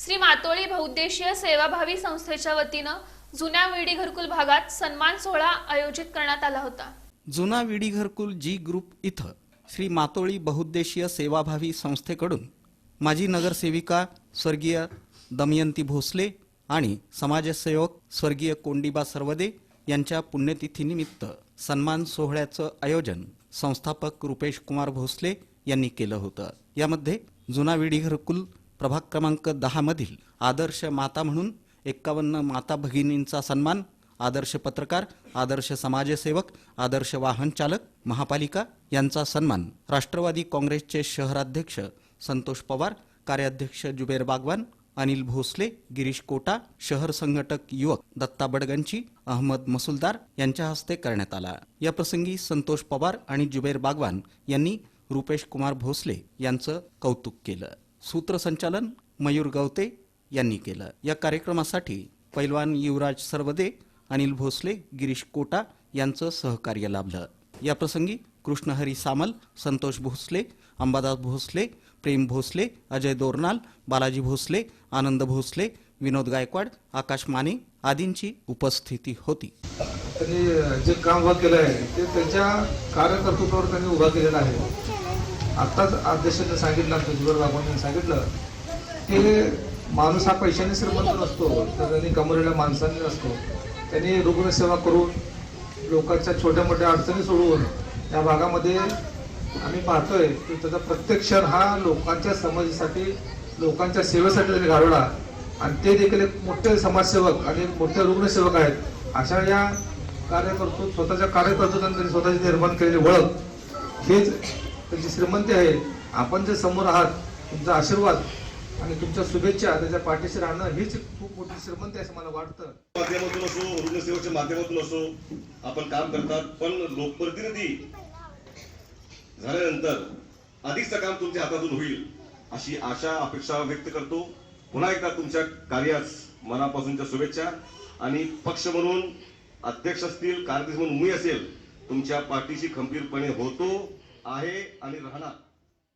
श्री मातोळी बहुउद्देशीय सेवाभावी संस्थेच्या वतीनं जुन्या विडी घरकुल भागात सन्मान सोहळा आयोजित करण्यात आला होता. जुना विडी घरकुल जी ग्रुप इथं श्री मातोळी बहुउद्देशीय सेवाभावी संस्थेकडून माजी नगरसेविका स्वर्गीय दमयंती भोसले आणि समाजसेवक स्वर्गीय कोंडीबा सर्वदे यांच्या पुण्यतिथीनिमित्त सन्मान सोहळ्याचं आयोजन संस्थापक रुपेश कुमार भोसले यांनी केलं होतं. यामध्ये जुना विडी घरकुल प्रभाग क्रमांक दहामधील आदर्श माता म्हणून एक्कावन्न माता भगिनींचा सन्मान आदर्श पत्रकार आदर्श समाजसेवक आदर्श वाहन चालक महापालिका यांचा सन्मान. राष्ट्रवादी काँग्रेसचे शहराध्यक्ष संतोष पवार कार्याध्यक्ष जुबेर बागवान अनिल भोसले गिरीश कोटा शहर संघटक युवक दत्ता बडगंची अहमद मसुलदार यांच्या हस्ते करण्यात आला. या प्रसंगी संतोष पवार आणि जुबेर बागवान यांनी रुपेश कुमार भोसले यांचं कौतुक केलं. सूत्रसंचालन मयूर गवते यांनी केलं. या कार्यक्रमासाठी पैलवान युवराज सर्वदे अनिल भोसले गिरीश कोटा यांचं सहकार्य लाभलं. याप्रसंगी कृष्णहरी सामल संतोष भोसले अंबादास भोसले प्रेम भोसले अजय दोरनाल बालाजी भोसले आनंद भोसले विनोद गायकवाड आकाश माने आदींची उपस्थिती होती. त्यांनी जे काम उभं केलं आहे ते त्यांच्या कार्यकर्तृत्वावर त्यांनी उभा केलेलं आहे. आत्ताच अध्यक्षांनी सांगितलं आमच्या जुगर बाबांनी सांगितलं की माणूस हा पैशाने श्रीमंत नसतो तर त्यांनी कमवलेल्या माणसांनी नसतो त्यांनी रुग्णसेवा करून लोकांच्या छोट्या मोठ्या अडचणी सोडवून या भागामध्ये आम्ही पाहतोय की त्याचा प्रत्येक क्षण हा लोकांच्या समाजासाठी लोकांच्या सेवेसाठी त्यांनी घालवला. आणि ते देखील एक मोठे समाजसेवक आणि एक मोठे रुग्णसेवक आहेत. अशा या कार्यकर्तो स्वतःच्या कार्यकर्तृत्वाने त्यांनी स्वतःची निर्माण केलेली ओळख. हेच त्याची श्रीमंती आहे आपण जे समोर आहात तुमचा आशीर्वाद आणि तुमच्या शुभेच्छा त्याच्या पाठीशी राहणं हीच खूप मोठी श्रीमंती आहे असं मला वाटतं. माध्यमातून असो रुग्णसेवेच्या माध्यमातून असो आपण काम करतात पण लोकप्रतिनिधी झाल्यानंतर अधिकचं काम तुमच्या हातातून होईल अशी आशा अपेक्षा व्यक्त करतो. पुन्हा एकदा तुमच्या कार्यास मनापासूनच्या शुभेच्छा. आणि पक्ष म्हणून अध्यक्ष असतील कार्याध्यक्ष म्हणून मी असेल तुमच्या पाठीशी खंबीरपणे होतो. आहे आणि राहणार.